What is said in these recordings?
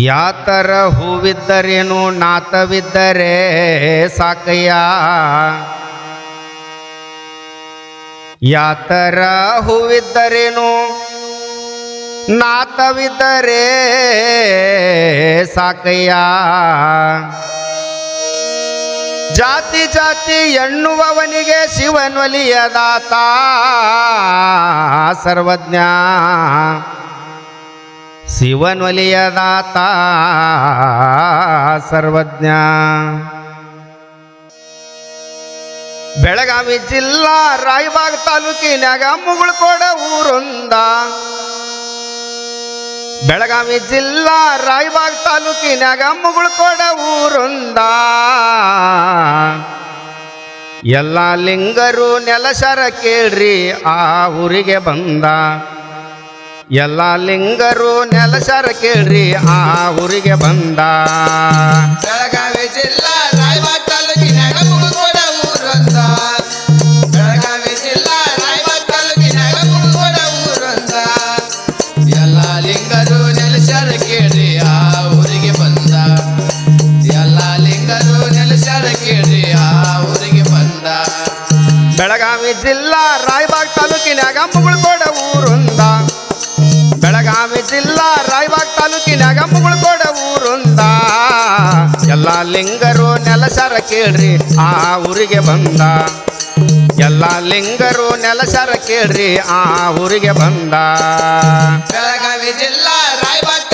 ಯಾತರ ಹೂವಿದ್ದರೇನು ನಾತವಿದ್ದರೆ ಸಾಕಯ್ಯ? ಯಾತರ ಹೂವಿದ್ದರೇನು ನಾತವಿದ್ದರೆ ಸಾಕಯ್ಯ? ಜಾತಿ ಜಾತಿ ಎಣ್ಣುವವನಿಗೆ ಶಿವನ್ವಲಿಯದಾತ ಸರ್ವಜ್ಞ. ಶಿವನ್ವಲಿಯದಾತ ಸರ್ವಜ್ಞ. ಬೆಳಗಾವಿ ಜಿಲ್ಲಾ ರಾಯಬಾಗ್ ತಾಲೂಕಿನಾಗ ಮುಗುಳ್ಕೋಡ ಊರೊಂದ. ಬೆಳಗಾವಿ ಜಿಲ್ಲಾ ರಾಯಬಾಗ್ ತಾಲೂಕಿನಾಗ ಮುಗುಳ್ಕೋಡ ಊರೊಂದ. ಎಲ್ಲ ಲಿಂಗರು ನೆಲಸರ ಕೇಳ್ರಿ ಆ ಊರಿಗೆ ಬಂದ. ಎಲ್ಲ ಲಿಂಗರು ನೆಲಸರ ಕೇಳ್ರಿ ಆ ಊರಿಗೆ ಬಂದ. ಬೆಳಗಾವಿ ಜಿಲ್ಲಾ ರಾಯಬಾಗ್ ತಾಲೂಕಿನ ಮುಗುಳ್ಕೋಡ ಊರೊಂದ. ಬೆಳಗಾವಿ ಜಿಲ್ಲಾ ರಾಯಬಾಗ್ ತಾಲೂಕಿನ ಮುಗುಳ್ಕೋಡ ಊರೊಂದ. ಎಲ್ಲ ಲಿಂಗರು ನೆಲಸರ ಕೇಳಿ ಆ ಊರಿಗೆ ಬಂದ. ಎಲ್ಲ ಲಿಂಗರು ನೆಲಸರ ಕೇಳಿ ಆ ಊರಿಗೆ ಬಂದ. ಬೆಳಗಾವಿ ಜಿಲ್ಲಾ ರಾಯಬಾಗ್ ತಾಲೂಕಿನಾಗ ಮುಗುಳ್ಕೋಡ ಊರೊಂದ. ಜಿಲ್ಲಾ ರಾಯಬಾಗ್ ತಾಲೂಕಿನಾಗ ಮುಗುಳ್ಕೋಡ ಊರುಂದ. ಎಲ್ಲ ಲಿಂಗರು ನೆಲಸರ ಕೇಳ್ರಿ ಆ ಊರಿಗೆ ಬಂದ. ಎಲ್ಲ ಲಿಂಗರು ನೆಲಸರ ಕೇಳ್ರಿ ಆ ಊರಿಗೆ ಬಂದ. ಬೆಳಗಾವಿ ಜಿಲ್ಲಾ ರಾಯಬಾಗ್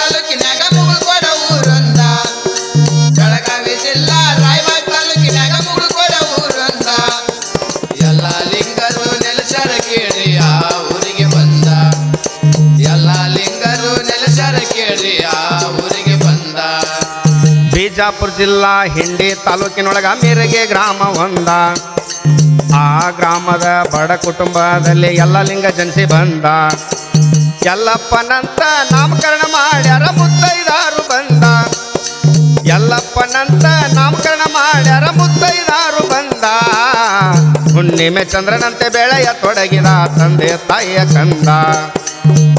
ಬಿಜಾಪುರ ಜಿಲ್ಲಾ ಹಿಂಡಿ ತಾಲೂಕಿನೊಳಗ ಮೇರೆಗೆ ಗ್ರಾಮ ಒಂದ. ಆ ಗ್ರಾಮದ ಬಡ ಕುಟುಂಬದಲ್ಲಿ ಎಲ್ಲ ಲಿಂಗ ಜನಿಸಿ ಬಂದ. ಎಲ್ಲಪ್ಪನಂತ ನಾಮಕರಣ ಮಾಡ್ಯಾರ ಮುತ್ತೈದಾರು ಬಂದ. ಎಲ್ಲಪ್ಪನಂತ ನಾಮಕರಣ ಮಾಡ್ಯಾರ ಮುತ್ತೈದಾರು ಬಂದ. ಹುಣ್ಣಿಮೆ ಚಂದ್ರನಂತೆ ಬೆಳೆಯ ತೊಡಗಿದ ತಂದೆ ತಾಯಿಯ ಕಂದ.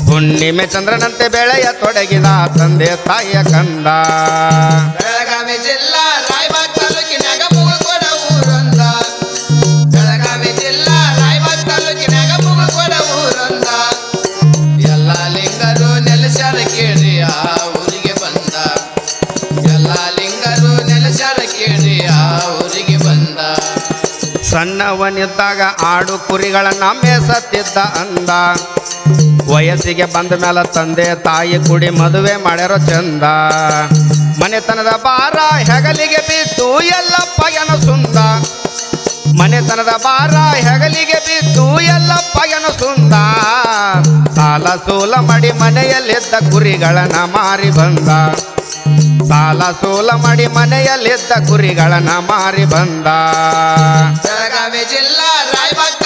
ಹುಣ್ಣಿಮೆ ಚಂದ್ರನಂತೆ ಬೆಳೆಯ ತೊಡಗಿದ ತಂದೆ ತಾಯಿಯ ಕಂದ. ಬೆಳಗಾವಿ ಬೆಳಗಾವಿ ಜಿಲ್ಲಾ ಕೇಳಿ ಊರಿಗೆ ಬಂದ. ಎಲ್ಲ ಲಿಂಗರು ಕೇಳಿ ಆ ಬಂದ. ಸಣ್ಣವನಿದ್ದಾಗ ಆಡು ಕುರಿಗಳನ್ನ ಮೇಸತ್ತಿದ್ದ ಅಂದ. ವಯಸ್ಸಿಗೆ ಬಂದ ಮೇಲೆ ತಂದೆ, ತಾಯಿ ಕುಡಿ ಮದುವೆ ಮಾಡ್ಯಾರೋ ಚಂದ. ಮನೆತನದ ಬಾರ ಹೆಗಲಿಗೆ ಬಿದ್ದು ಪಯನ ಸುಂದ. ಮನೆತನದ ಬಾರ ಹೆಗಲಿಗೆ ಬಿದ್ದು ಪಯನ ಸುಂದ. ಸಾಲ ಸೂಲ ಮಾಡಿ ಮನೆಯಲ್ಲಿದ್ದ ಕುರಿಗಳನ್ನ ಮಾರಿ ಬಂದ. ಸಾಲ ಸೂಲ ಮಾಡಿ ಮನೆಯಲ್ಲಿದ್ದ ಕುರಿಗಳನ್ನ ಮಾರಿ ಬಂದ. ಬೆಳಗಾವಿ ಜಿಲ್ಲಾ ರಾಯಬಾಗ್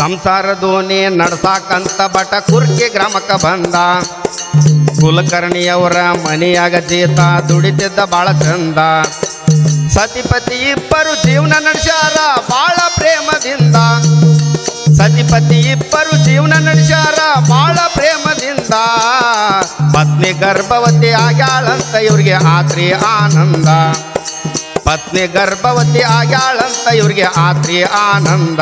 ಸಂಸಾರ ದೋಣಿ ನಡ್ಸಾಕಂತ ಬಟ ಕುರ್ಕಿ ಗ್ರಾಮಕ್ಕೆ ಬಂದ. ಕುಲಕರ್ಣಿಯವರ ಮನೆಯಾಗ ಜೀತ ದುಡಿತಿದ್ದ ಬಾಳ ಚಂದ. ಸತಿಪತಿ ಇಬ್ಬರು ಜೀವನ ನಡೆಸ್ಯಾರ ಬಾಳ ಪ್ರೇಮದಿಂದ. ಸತಿಪತಿ ಇಬ್ಬರು ಜೀವನ ನಡೆಸ್ಯಾರ ಬಾಳ ಪ್ರೇಮದಿಂದ. ಪತ್ನಿ ಗರ್ಭವತಿ ಆಗ್ಯಾಳಂತ ಇವ್ರಿಗೆ ಆತ್ರಿ ಆನಂದ. ಪತ್ನಿ ಗರ್ಭವತಿ ಆಗ್ಯಾಳಂತ ಇವ್ರಿಗೆ ಆತ್ರಿ ಆನಂದ.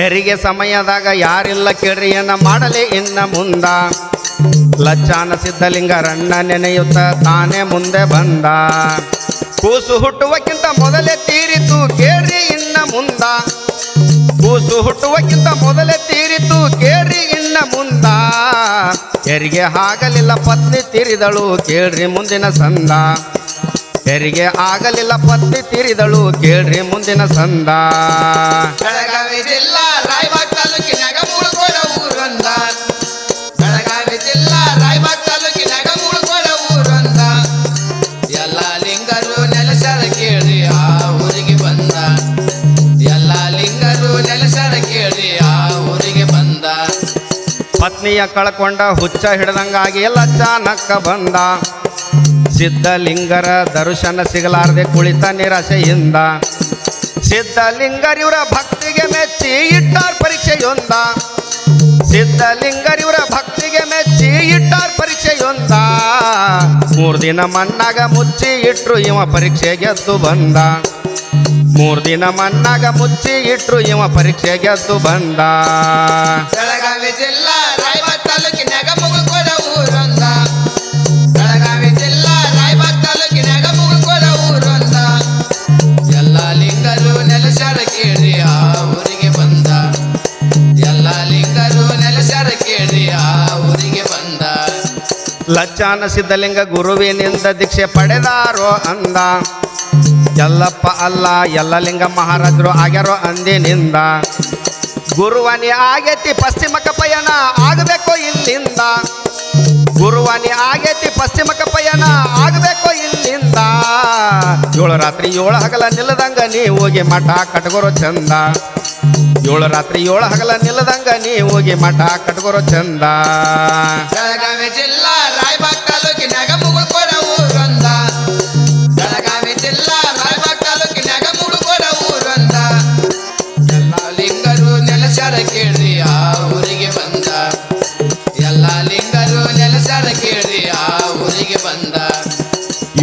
ಹೆರಿಗೆ ಸಮಯದಾಗ ಯಾರಿಲ್ಲ ಕೇಳ್ರಿ ಏನ ಮಾಡಲಿ ಇನ್ನ ಮುಂದ. ಲಚ್ಚಾನ ಸಿದ್ಧಲಿಂಗರಣ್ಣ ನೆನೆಯುತ್ತ ತಾನೇ ಮುಂದೆ ಬಂದ. ಕೂಸು ಹುಟ್ಟುವಕ್ಕಿಂತ ಮೊದಲೇ ತೀರಿತು ಕೇರಿ ಇನ್ನ ಮುಂದ. ಕೂಸು ಹುಟ್ಟುವಕ್ಕಿಂತ ಮೊದಲೇ ತೀರಿತು ಕೇರಿ ಇನ್ನ ಮುಂದ. ಹೆರಿಗೆ ಆಗಲಿಲ್ಲ ಪತ್ನಿ ತೀರಿದಳು ಕೇಳ್ರಿ ಮುಂದಿನ ಸಂದ. ಹೆರಿಗೆ ಆಗಲಿಲ್ಲ ಪತ್ನಿ ತೀರಿದಳು ಕೇಳ್ರಿ ಮುಂದಿನ ಸಂದ. ಬೆಳಗಾವಿ ಜಿಲ್ಲಾ ಎಲ್ಲ ಲಿಂಗರು ಬಂದ ಎಲ್ಲ ಲಿಂಗರು ಕೇಳಿ ಆ ಪತ್ನಿಯ ಕಳ್ಕೊಂಡ ಹುಚ್ಚ ಹಿಡ್ದಂಗಾಗಿ ಎಲ್ಲ ಚಾನಕ್ಕ ಬಂದ ಸಿದ್ಧಲಿಂಗರ ದರ್ಶನ ಸಿಗಲಾರದೆ ಕುಳಿತ ನಿರಾಶೆಯಿಂದ. ಸಿದ್ಧಲಿಂಗರಿವರ ಭಕ್ತಿಗೆ ಮೆಚ್ಚಿ ಇಟ್ಟಾರ್ ಪರೀಕ್ಷೆಯೊಂದ. ಸಿದ್ಧಲಿಂಗರಿವರ ಭಕ್ತಿಗೆ ಮೆಚ್ಚಿ ಇಟ್ಟಾರ್ ಪರೀಕ್ಷೆಯೊಂದ. ಮೂರ್ ದಿನ ಮಣ್ಣಾಗ ಮುಚ್ಚಿ ಇಟ್ರು ಇವ ಪರೀಕ್ಷೆ ಗೆದ್ದು ಬಂದ. ಮೂರ್ ದಿನ ಮಣ್ಣಾಗ ಮುಚ್ಚಿ ಇಟ್ರು ಇವ ಪರೀಕ್ಷೆ ಗೆದ್ದು ಬಂದ. ಬೆಳಗಾವಿ ಜಿಲ್ಲಾ ರಾಯಬಾಗ್ ತಾಲೂಕಿನಾಗ ಲಚ್ಚಾನ ಸಿದ್ಧಲಿಂಗ ಗುರುವಿನಿಂದ ದೀಕ್ಷೆ ಪಡೆದಾರೋ ಅಂದ. ಎಲ್ಲಪ್ಪ ಅಲ್ಲ ಎಲ್ಲ ಲಿಂಗ ಮಹಾರಾಜರು ಆಗ್ಯಾರೋ ಅಂದಿನಿಂದ. ಗುರುವನಿ ಆಗೇತಿ ಪಶ್ಚಿಮಕ ಪಯಣ ಆಗಬೇಕು ಇಲ್ಲಿಂದ. ಗುರುವನಿ ಆಗೇತಿ ಪಶ್ಚಿಮಕ ಪಯಣ ಆಗಬೇಕು ಇಲ್ಲಿಂದ. ಏಳು ರಾತ್ರಿ ಏಳು ಹಗಲ ನಿಲ್ಲದಂಗ ನೀ ಹೋಗಿ ಮಠ ಕಟ್ಗೋರು ಚಂದ. ಏಳು ರಾತ್ರಿ ಏಳು ಹಗಲ ನಿಲ್ಲದಂಗ ನೀ ಹೋಗಿ ಮಠ ಕಟ್ಗೋರು ಚಂದ. ಜಿಲ್ಲಾ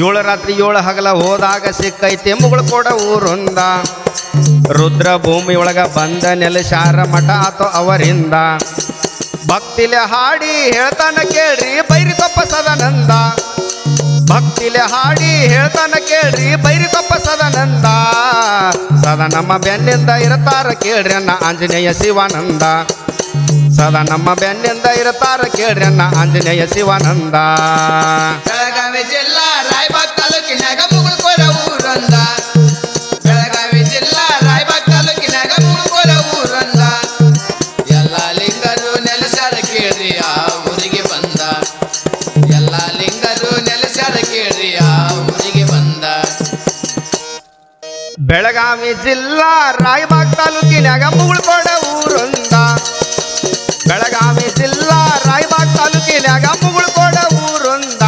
ಏಳು ರಾತ್ರಿ ಏಳು ಹಗಲ ಹೋದಾಗ ಸಿಕ್ಕೈತಿ ಕೂಡ ಊರುಂದ. ರುದ್ರ ಭೂಮಿ ಒಳಗ ಬಂದ ನೆಲೆಸಾರ ಮಠ ಆತೋ ಅವರಿಂದ. ಭಕ್ತಿಲೆ ಹಾಡಿ ಹೇಳ್ತಾನ ಕೇಳ್ರಿ ಬೈರಿಕೊಪ್ಪ ಸದಾನಂದ. ಭಕ್ತಿಲೆ ಹಾಡಿ ಹೇಳ್ತಾನ ಕೇಳ್ರಿ ಬೈರಿಕೊಪ್ಪ ಸದಾನಂದ. ಸದಾ ನಮ್ಮ ಬೆನ್ನಿಂದ ಇರತಾರ ಕೇಳ್ರಿ ಅನ್ನ ಆಂಜನೇಯ ಶಿವಾನಂದ. ಸದಾ ನಮ್ಮ ಬೆನ್ನಿಂದ ಇರತಾರ ಕೇಳ್ರಿ ಅನ್ನ ಆಂಜನೇಯ ಶಿವಾನಂದ. ಬೆಳಗಾವಿ ಜಿಲ್ಲಾ ಬೆಳಗಾವಿ ಜಿಲ್ಲಾ, ರಾಯಬಾಗ್ ತಾಲೂಕಿನಾಗ ಮುಗುಳ್ಕೋಡ ಊರೊಂದ. ಬೆಳಗಾವಿ ಜಿಲ್ಲಾ, ರಾಯಬಾಗ್ ತಾಲೂಕಿನಾಗ ಮುಗುಳ್ಪಡ ಊರೊಂದ.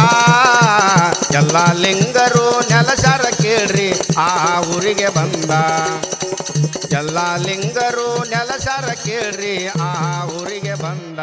ಎಲ್ಲ ಲಿಂಗರು ನೆಲಸರ ಕೇಳ್ರಿ, ಆ ಊರಿಗೆ ಬಂದ. ಎಲ್ಲ ಲಿಂಗರು ನೆಲಸರ ಕೇಳ್ರಿ, ಆ ಊರಿಗೆ ಬಂದ.